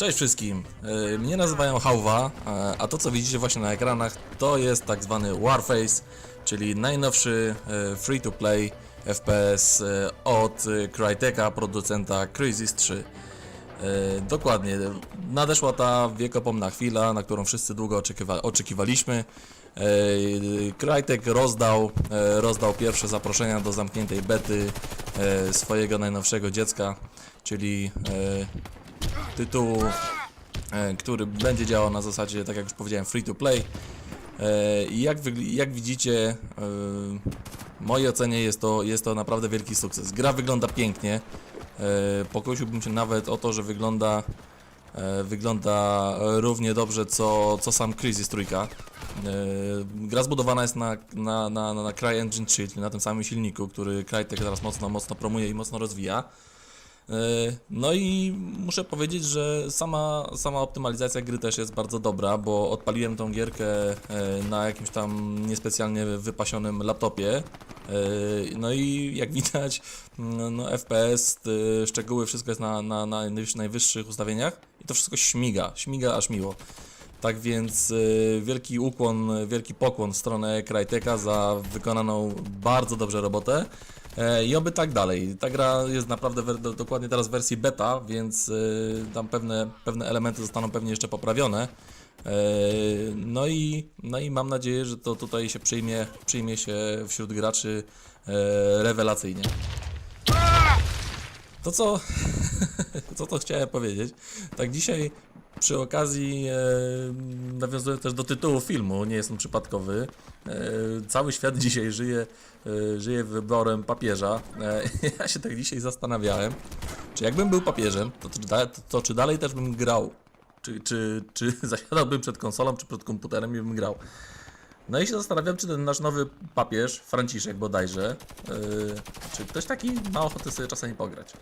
Cześć wszystkim, E, mnie nazywają Hałwa, e, a to co widzicie właśnie na ekranach to jest tak zwany Warface, czyli najnowszy e, free-to-play FPS od Crytek'a, producenta Crysis 3. E, Dokładnie, nadeszła ta wiekopomna chwila, na którą wszyscy długo oczekiwa oczekiwaliśmy. Crytek rozdał, rozdał pierwsze zaproszenia do zamkniętej bety swojego najnowszego dziecka, czyli tytułu, e, który będzie działał na zasadzie, tak jak już powiedziałem, free to play. E, I jak, jak widzicie, e, w mojej ocenie jest to, jest to naprawdę wielki sukces. Gra wygląda pięknie. Pokusiłbym się nawet o to, że wygląda, wygląda równie dobrze co, co sam Crisis Trójka. Gra zbudowana jest na, na, na, na CryEngine 3, czyli na tym samym silniku, który Crytek teraz mocno, mocno promuje i mocno rozwija. E, No i muszę powiedzieć, że sama, sama optymalizacja gry też jest bardzo dobra, bo odpaliłem tą gierkę e, na jakimś tam niespecjalnie wypasionym laptopie. E, No i jak widać, mm, no FPS, szczegóły, wszystko jest na, na, na najwyższych- ustawieniach i to wszystko śmiga, śmiga aż miło. Tak więc wielki ukłon, wielki pokłon w stronę Crytek'a za wykonaną bardzo dobrze robotę. E, I oby tak dalej. Ta gra jest naprawdę dokładnie teraz w wersji beta, więc y, tam pewne, pewne elementy zostaną pewnie jeszcze poprawione. E, No i, no i mam nadzieję, że to tutaj się przyjmie, przyjmie się wśród graczy e, rewelacyjnie. To co, co to chciałem powiedzieć? Tak dzisiaj przy okazji e, nawiązuję też do tytułu filmu, nie jestem przypadkowy. E, cały świat dzisiaj żyje, e, żyje wyborem papieża. E, ja się tak dzisiaj zastanawiałem, czy jakbym był papieżem, to, to, to czy dalej też bym grał? Czy, czy, czy zasiadałbym przed konsolą, czy przed komputerem i bym grał? No i się zastanawiam, czy ten nasz nowy papież, Franciszek bodajże, yy, czy ktoś taki ma ochotę sobie czasami pograć.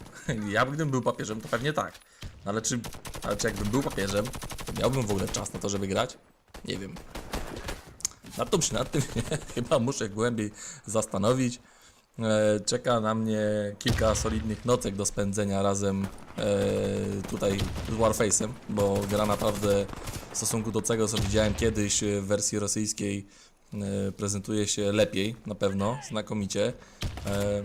Ja gdybym był papieżem, to pewnie tak. No ale czy, ale czy jakbym był papieżem, to miałbym w ogóle czas na to, żeby grać? Nie wiem. Nad tym się nad tym chyba muszę głębiej zastanowić. E, Czeka na mnie kilka solidnych nocek do spędzenia razem e, tutaj z Warface'em, bo gra naprawdę w stosunku do tego, co widziałem kiedyś w wersji rosyjskiej e, prezentuje się lepiej, na pewno, znakomicie. E,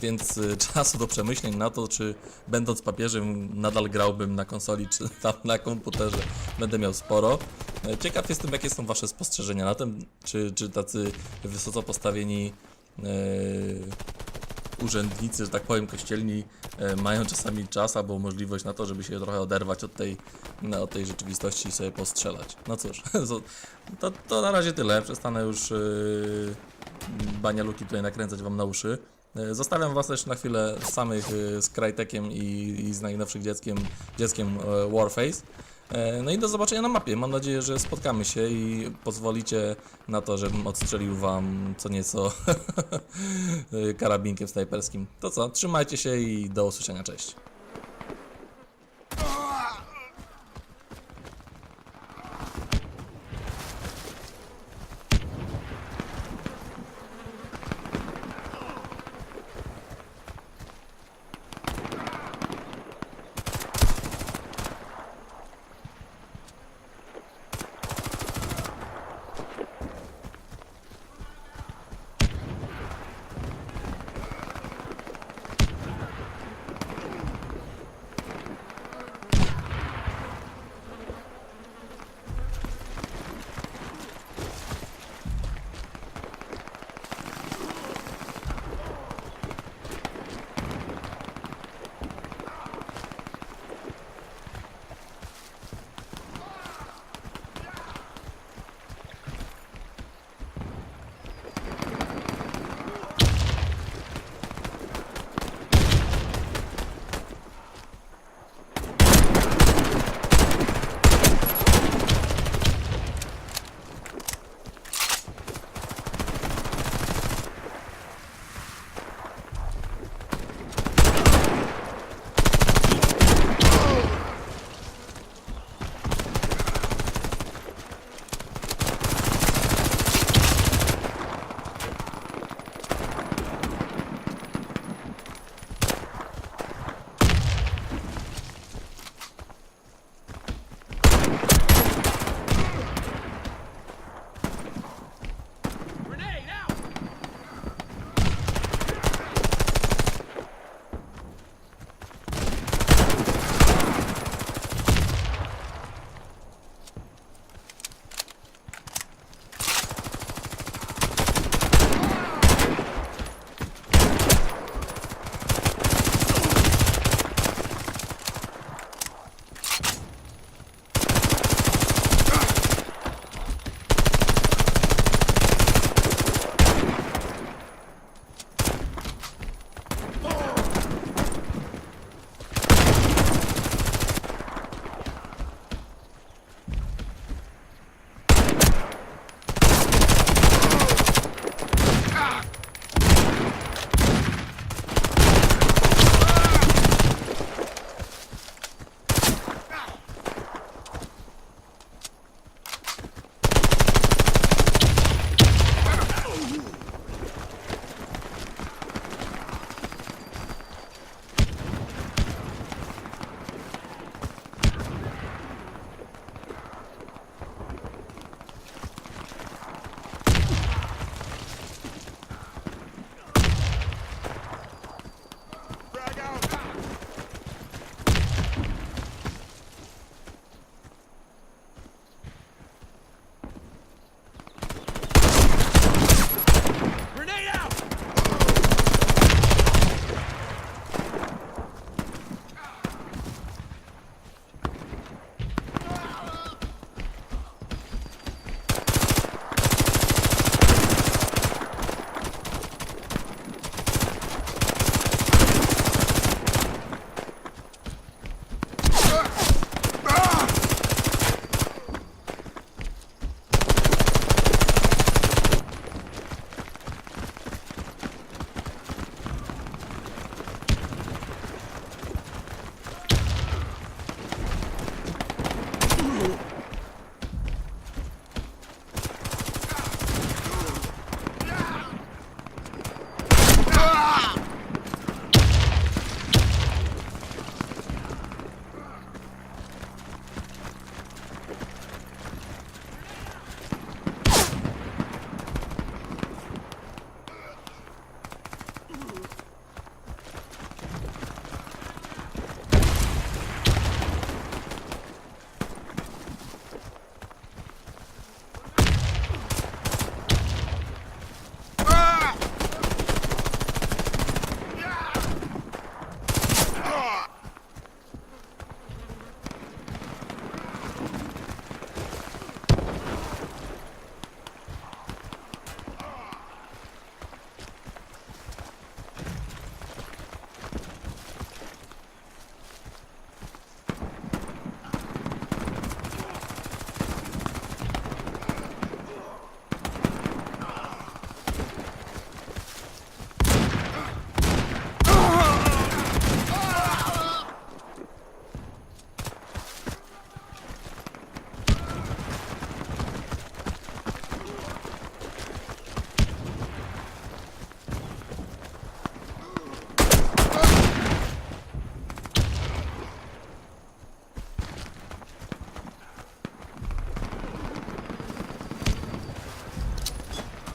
Więc e, czasu do przemyśleń na to, czy będąc papieżem nadal grałbym na konsoli, czy tam na komputerze będę miał sporo. E, Ciekaw jestem, jakie są Wasze spostrzeżenia na tym, czy, czy tacy wysoko postawieni e, urzędnicy, że tak powiem, kościelni e, mają czasami czas albo możliwość na to, żeby się trochę oderwać od tej, na, od tej rzeczywistości i sobie postrzelać. No cóż, to, to na razie tyle. Przestanę już yy, banialuki tutaj nakręcać wam na uszy. E, Zostawiam was też na chwilę samych e, z Crytekiem i, i z najnowszym dzieckiem, dzieckiem e, Warface. No i do zobaczenia na mapie. Mam nadzieję, że spotkamy się i pozwolicie na to, żebym odstrzelił wam co nieco karabinkiem snajperskim. To co, trzymajcie się i do usłyszenia, cześć.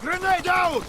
Grenade out!